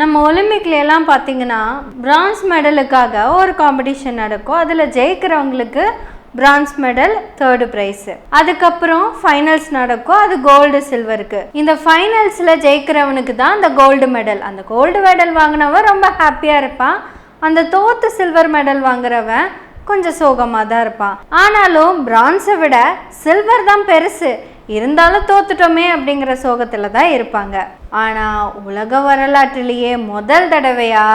நம்ம ஒலிம்பிக்ல எல்லாம் பார்த்தீங்கன்னா பிரான்ஸ் மெடலுக்காக ஒரு காம்படிஷன் நடக்கும். அதில் ஜெயிக்கிறவங்களுக்கு பிரான்ஸ் மெடல் தேர்டு ப்ரைஸு அதுக்கப்புறம் ஃபைனல்ஸ் நடக்கும். அது கோல்டு சில்வருக்கு இந்த ஃபைனல்ஸில் ஜெயிக்கிறவனுக்கு தான் அந்த கோல்டு மெடல் அந்த கோல்டு மெடல் வாங்கினவன் ரொம்ப ஹாப்பியாக இருப்பான். அந்த தோத்து சில்வர் மெடல் வாங்குறவன் கொஞ்சம் சோகமாக தான் இருப்பான். ஆனாலும் பிரான்ஸை விட சில்வர் தான் பெருசு. இருந்தாலும் தோத்துட்டோமே அப்படிங்கிற சோகத்தில் தான் இருப்பாங்க. ஆனால் உலக வரலாற்றிலேயே முதல் தடவையா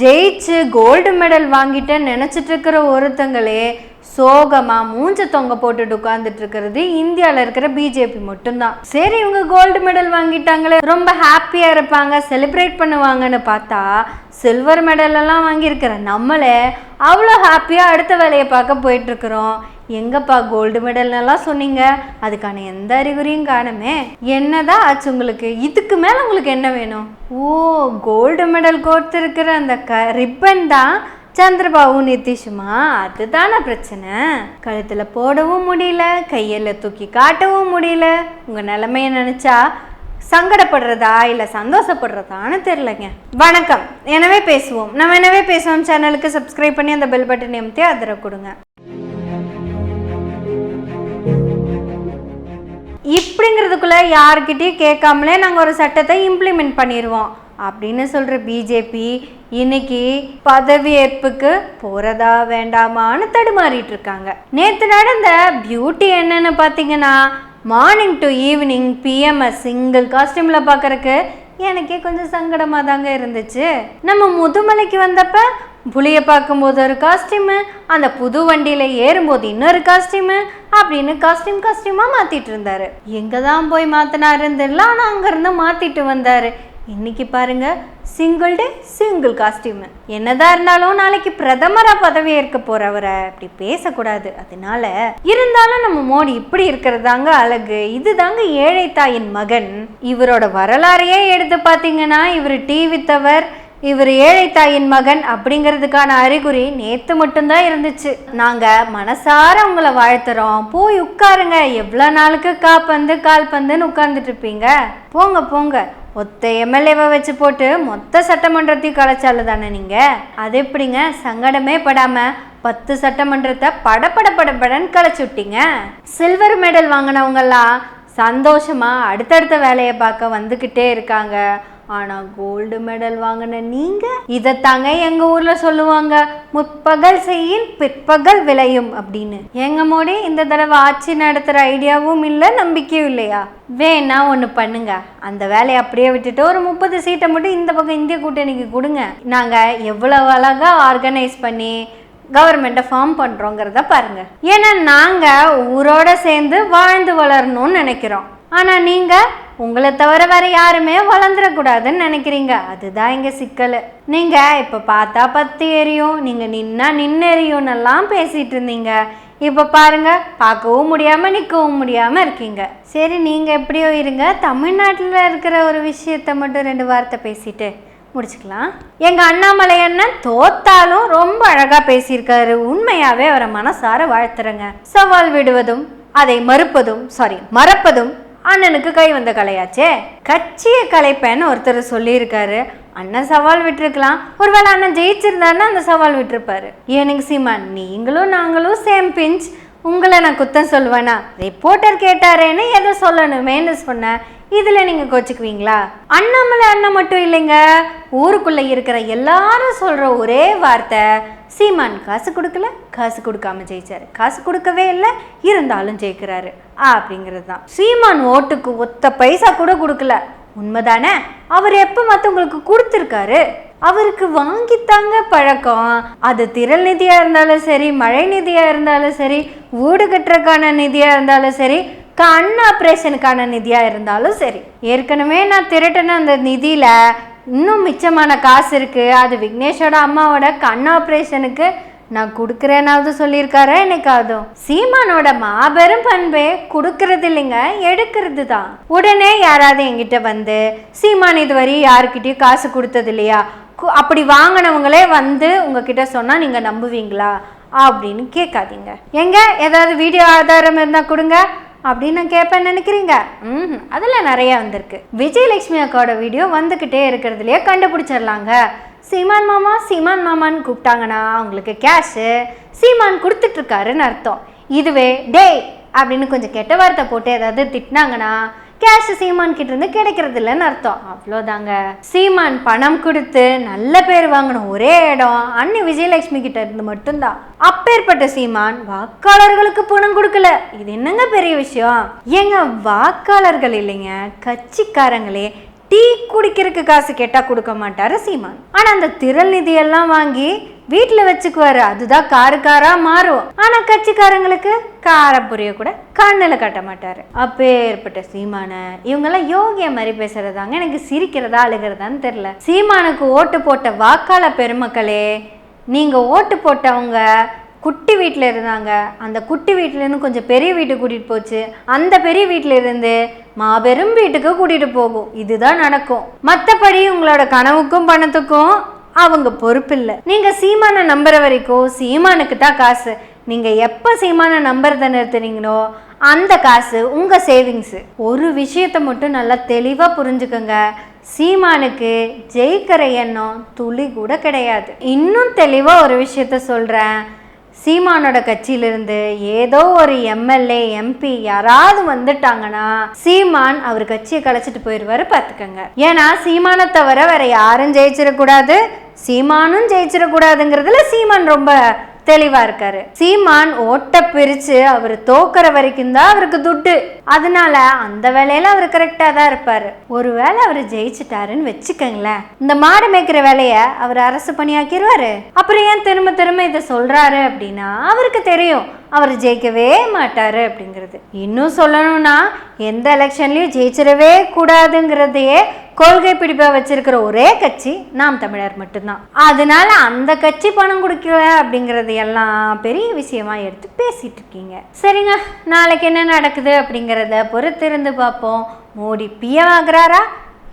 ஜெயிச்சு கோல்டு மெடல் வாங்கிட்டேன்னு நினச்சிட்டு இருக்கிற ஒருத்தங்களே சோகமாக மூஞ்ச தொங்க போட்டுட்டு உட்காந்துட்டு இருக்கிறது இந்தியாவில் இருக்கிற பிஜேபி மட்டும்தான். சரி இவங்க கோல்டு மெடல் வாங்கிட்டாங்களே ரொம்ப ஹாப்பியாக இருப்பாங்க செலிப்ரேட் பண்ணுவாங்கன்னு பார்த்தா சில்வர் மெடலெல்லாம் வாங்கியிருக்கிற நம்மளே அவ்வளோ ஹாப்பியாக அடுத்த வேலையை பார்க்க போயிட்டுருக்குறோம் எங்கப்பா கோல்டு மெடல்னெல்லாம் சொன்னீங்க? அதுக்கான எந்த அறிகுறியும் காணுமே. என்னதான் ஆச்சு உங்களுக்கு? இதுக்கு மேலே உங்களுக்கு என்ன வேணும்? ஓ கோல்டு மெடல் கோர்த்திருக்கிற அந்த க ரிப்பன் தான் சந்திரபாபு நிதிஷுமா? அதுதான பிரச்சனை. கழுத்தில் போடவும் முடியல கையில் தூக்கி காட்டவும் முடியல. உங்கள் நிலைமைய நினச்சா சங்கடப்படுறதா இல்லை சந்தோஷப்படுறதான்னு தெரிலங்க வணக்கம். எனவே பேசுவோம். நம்ம எனவே பேசுவோம். சேனலுக்கு சப்ஸ்கிரைப் பண்ணி அந்த பெல் பட்டன் எம்தி அதிர கொடுங்க. இப்படிங்கிறதுக்குள்ளே யாருக்கிட்டேயும் கேட்காமலே நாங்கள் ஒரு சட்டத்தை இம்ப்ளிமெண்ட் பண்ணிடுவோம் அப்படின்னு சொல்கிற பிஜேபி இன்னைக்கு பதவியேற்புக்கு போகிறதா வேண்டாமான்னு தடுமாறிட்டு இருக்காங்க நேற்று நடந்த பியூட்டி என்னன்னு பார்த்தீங்கன்னா morning to evening PMS single காஸ்டியூமில் பார்க்கறக்கு எனக்கே கொஞ்சம் சங்கடமாக தாங்க இருந்துச்சு. நம்ம முதுமலைக்கு வந்தப்ப புளியை பார்க்கும்போது ஒரு காஸ்டியூமு அந்த புது வண்டியில் ஏறும்போது இன்னொரு காஸ்டியூமு அப்படின்னு காஸ்டியூம் காஸ்டியூமாக மாற்றிட்டு இருந்தாரு. எங்கே தான் போய் மாற்றினாருன்னு தெரியல ஆனால் அங்கேருந்து மாற்றிட்டு வந்தார். இன்னைக்கு பாருங்க சிங்கிள் டே சிங்கிள் காஸ்டியூமு என்னதான் இருந்தாலும் நாளைக்கு பிரதமராக பதவி ஏற்க போறவரை அப்படி பேசக்கூடாது. அதனால இருந்தாலும் நம்ம மோடி இப்படி இருக்கிறதாங்க அழகு. இதுதாங்க ஏழை தாயின் மகன். இவரோட வரலாறையே எடுத்து பார்த்தீங்கன்னா இவர் டீ வித்தவர் இவர் ஏழை தாயின் மகன் அப்படிங்கிறதுக்கான அறிகுறி நேத்து மட்டும்தான் இருந்துச்சு. நாங்க மனசார உங்களை வாழ்த்துறோம். போய் உட்காருங்க. எவ்வளோ நாளுக்கு காப்பந்து கால்பந்துன்னு உட்கார்ந்துட்டு இருப்பீங்க? போங்க போங்க. ஒத்த எம்எல்ஏவை வச்சு போட்டு மொத்த சட்டமன்றத்தையும் கலைச்சால தானே நீங்க? அது எப்படிங்க? சங்கடமே படாம பத்து சட்டமன்றத்தை படபட படப்படன்னு கலைச்சு விட்டீங்க. சில்வர் மெடல் வாங்கினவங்கெல்லாம் சந்தோஷமா அடுத்தடுத்த வேலையை பார்க்க வந்துக்கிட்டே இருக்காங்க. ஆனா கோல்டு மெடல் வாங்கின நீங்க இதைத்தாங்க எங்க ஊர்ல சொல்லுவாங்க. முற்பகல் செய்யின் பிற்பகல் விளையும் அப்படின்னு. எங்க மோடி இந்த தடவை ஆட்சி நடத்துற ஐடியாவும் இல்லை நம்பிக்கையும் இல்லையா? வேணா ஒன்று பண்ணுங்க. அந்த வேலையை அப்படியே விட்டுட்டு ஒரு முப்பது சீட்டை மட்டும் இந்த பக்கம் இந்திய கூட்டணிக்கு கொடுங்க. நாங்கள் எவ்வளவு அழகா ஆர்கனைஸ் பண்ணி கவர்மெண்ட்டை ஃபார்ம் பண்ணுறோங்கிறத பாருங்க. ஏன்னா நாங்கள் ஊரோட சேர்ந்து வாழ்ந்து வளரணும்னு நினைக்கிறோம். ஆனால் நீங்கள் உங்களை தவிர வேற யாருமே வளர்ந்துடக்கூடாதுன்னு நினைக்கிறீங்க. அதுதான் இங்கே சிக்கல். நீங்கள் இப்போ பார்த்தா பத்து எரியும் நீங்கள் நின்னா நின்று எரியும்னெல்லாம் பேசிகிட்டு இருந்தீங்க. இப்போ பாருங்க பார்க்கவும் முடியாமல் நிற்கவும் முடியாமல் இருக்கீங்க. சரி நீங்கள் எப்படியோ இருங்க. தமிழ்நாட்டில் இருக்கிற ஒரு விஷயத்த மட்டும் ரெண்டு வார்த்தை பேசிட்டு முடிச்சுக்கலாம். எங்கள் அண்ணாமலை அண்ணன் தோத்தாலும் ரொம்ப அழகாக பேசியிருக்காரு. உண்மையாகவே அவரை மனசார வாழ்த்துறங்க. சவால் விடுவதும் அதை மறுப்பதும் சாரி மறப்பதும் அண்ணனுக்கு கை வந்த கலையாச்சே. கட்சியை கலைப்பேன்னு ஒருத்தர் சொல்லியிருக்காரு. அண்ணன் சவால் விட்டுருக்கலாம். ஒருவேளை அண்ணன் ஜெயிச்சிருந்தாருன்னா அந்த சவால் விட்டுருப்பாரு. ஏனுங்க சீமா நீங்களும் நாங்களும் சேம் பிஞ்ச் உங்களை நான் குத்தம் சொல்லுவேனா ரிப்போர்ட்டர் கேட்டாரேன்னு எதை சொல்லணுமேன்னு சொன்னேன் இதில் நீங்கள் கோச்சிக்குவீங்களா? அண்ணாமலை அண்ணன் மட்டும் இல்லைங்க. ஊருக்குள்ளே இருக்கிற எல்லாரும் சொல்கிற ஒரே வார்த்தை சீமான் காசு கொடுக்கல காசு கொடுக்காம ஜெயிச்சாரு. காசு கொடுக்கவே இல்லை இருந்தாலும் ஜெயிக்கிறாரு. அப்படிங்கிறது தான். சீமான் ஓட்டுக்கு ஒத்த பைசா கூட கொடுக்கல. உண்மைதானே? அவர் எப்போ மற்றவங்களுக்கு கொடுத்துருக்காரு? அவருக்கு வாங்கித்தாங்க பழக்கம். அது திரள் நிதியாக இருந்தாலும் சரி மழை நிதியாக இருந்தாலும் சரி வீடு கட்டுறதுக்கான நிதியாக இருந்தாலும் சரி கண் ஆப்ரேஷனுக்கான நிதியாக இருந்தாலும் சரி. ஏற்கனவே நான் திரட்டின அந்த நிதியில் இன்னும் மிச்சமான காசு இருக்குது அது விக்னேஷோட அம்மாவோட கண் ஆப்ரேஷனுக்கு நான் கொடுக்குறேனாவது சொல்லியிருக்காரா என்னைக்காவது? சீமானோட மாபெரும் பண்பே கொடுக்கறது இல்லைங்க எடுக்கிறது தான். உடனே யாராவது என்கிட்ட வந்து சீமான் இதுவரை யாருக்கிட்டேயும் காசு கொடுத்தது இல்லையா? அப்படி வாங்கினவங்களே வந்து உங்ககிட்ட சொன்னால் நீங்கள் நம்புவீங்களா? அப்படின்னு கேட்காதீங்க. எங்க? ஏதாவது வீடியோ ஆதாரம் இருந்தால் கொடுங்க அப்படின்னு நான் கேட்பேன் நினைக்கிறீங்க? ம் அதில் நிறைய வந்திருக்கு. விஜயலட்சுமி அக்காவோட வீடியோ வந்துக்கிட்டே இருக்கிறதுலையே கண்டுபிடிச்சிடலாங்க. சீமான் மாமா சீமான் மாமான்னு கூப்பிட்டாங்கன்னா அவங்களுக்கு கேஷு சீமான் கொடுத்துட்ருக்காருன்னு அர்த்தம். இதுவே டேய் அப்படின்னு கொஞ்சம் கெட்ட வார்த்தை போட்டு ஏதாவது திட்டினாங்கன்னா கேஷ் சீமான் கிட்ட இருந்து கிடைக்கிறது இல்லைன்னு அர்த்தம். அவ்வளோதாங்க சீமான் பணம் கொடுத்து நல்ல பேர் வாங்கின ஒரே இடம். அண்ணி விஜயலட்சுமி கிட்ட இருந்து மட்டும்தான். அப்பேற்பட்ட சீமான் வாக்காளர்களுக்கு பணம் கொடுக்கல. இது என்னங்க பெரிய விஷயம்? ஏங்க வாக்காளர்கள் இல்லைங்க. கட்சிக்காரங்களே டீ குடிக்கிறதுக்கு காசு கேட்டா கொடுக்க மாட்டாரு சீமான். ஆனா அந்த திரள் நிதியெல்லாம் வாங்கி வீட்டில் வச்சுக்குவாரு. அதுதான் காரு காரா மாறும். ஆனா கட்சிக்காரங்களுக்கு காரப்புரிய கூட கண்ணில் கட்ட மாட்டார். அப்பேற்பட்ட சீமான இவங்கெல்லாம் யோகிய மாதிரி பேசுறதாங்க எனக்கு சிரிக்கிறதா அழுகிறதான்னு தெரியல. சீமானுக்கு ஓட்டு போட்ட வாக்காள பெருமக்களே நீங்க ஓட்டு போட்டவங்க குட்டி வீட்டில் இருந்தாங்க. அந்த குட்டி வீட்டிலேருந்து கொஞ்சம் பெரிய வீட்டுக்கு கூட்டிகிட்டு போச்சு. அந்த பெரிய வீட்டில் இருந்து மாபெரும் வீட்டுக்கு கூட்டிகிட்டு போகும். இதுதான் நடக்கும். மற்றபடி உங்களோட கனவுக்கும் பணத்துக்கும் அவங்க பொறுப்பில்லை. நீங்கள் சீமானை நம்புற வரைக்கும் சீமானுக்கு தான் காசு. நீங்கள் எப்போ சீமானை நம்புறதை நிறுத்துறீங்களோ அந்த காசு உங்கள் சேவிங்ஸு ஒரு விஷயத்தை மட்டும் நல்லா தெளிவாக புரிஞ்சுக்கோங்க. சீமானுக்கு ஜெயிக்கிற எண்ணம் துளி கூட கிடையாது. இன்னும் தெளிவாக ஒரு விஷயத்த சொல்கிறேன் சீமானோட கட்சியிலிருந்து ஏதோ ஒரு எம்எல்ஏ எம்பி யாராவது வந்துட்டாங்கன்னா சீமான் அவர் கட்சியை கலைச்சிட்டு போயிடுவாரு பார்த்துக்கோங்க. ஏன்னா சீமானை தவிர வேற யாரும் ஜெயிச்சிடக்கூடாது. சீமானும் ஜெயிச்சிடக்கூடாதுங்கிறதுல சீமான் ரொம்ப தெளிவா இருக்காரு. சீமான் ஓட்ட பிரிச்சு அவர் தோக்குற வரைக்கும் தான் அவருக்கு துட்டு. அதனால அந்த வேலையில அவர் கரெக்டா தான் இருப்பாரு. ஒருவேளை அவர் ஜெயிச்சிட்டாருன்னு வச்சுக்கோங்களேன். இந்த மாடு மேய்க்கிற வேலைய அவர் அரசு பணியாக்கிடுவாரு அப்புறம் ஏன் திரும்ப திரும்ப இதை சொல்றாரு அப்படின்னா அவருக்கு தெரியும். அவர் ஜெயிக்கவே மாட்டாரு அப்படிங்கிறது. இன்னும் சொல்லணும்னா எந்த எலெக்ஷன்லயும் ஜெயிச்சிடவே கூடாதுங்கிறதையே கொள்கை பிடிப்பை வச்சிருக்கிற ஒரே கட்சி நாம் தமிழர் மட்டும்தான். அதனால அந்த கட்சி பணம் கொடுக்கல அப்படிங்கிறது எல்லாம் பெரிய விஷயமா எடுத்து பேசிட்டு இருக்கீங்க சரிங்க நாளைக்கு என்ன நடக்குது அப்படிங்கிறத பொறுத்திருந்து பார்ப்போம். மோடி பிஎம் ஆகுறாரா?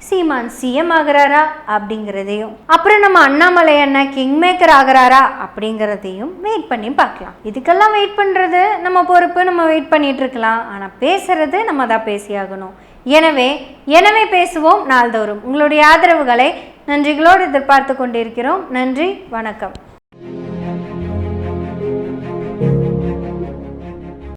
சீமான் சிஎம் ஆகுறாரா? அப்படிங்கிறதையும். அப்புறம் நம்ம அண்ணாமலை அண்ணா கிங் மேக்கர் ஆகுறாரா? அப்படிங்கிறதையும் வெயிட் பண்ணி பார்க்கலாம். இதுக்கெல்லாம் வெயிட் பண்ணுறது நம்ம பொறுப்பு நம்ம வெயிட் பண்ணிட்டு இருக்கலாம் ஆனால் பேசுறது நம்ம தான் பேசியாகணும் எனவே எனவே பேசுவோம் நாள்தோறும். உங்களுடைய ஆதரவுகளை நன்றிகளோடு எதிர்பார்த்து கொண்டிருக்கிறோம். நன்றி வணக்கம்.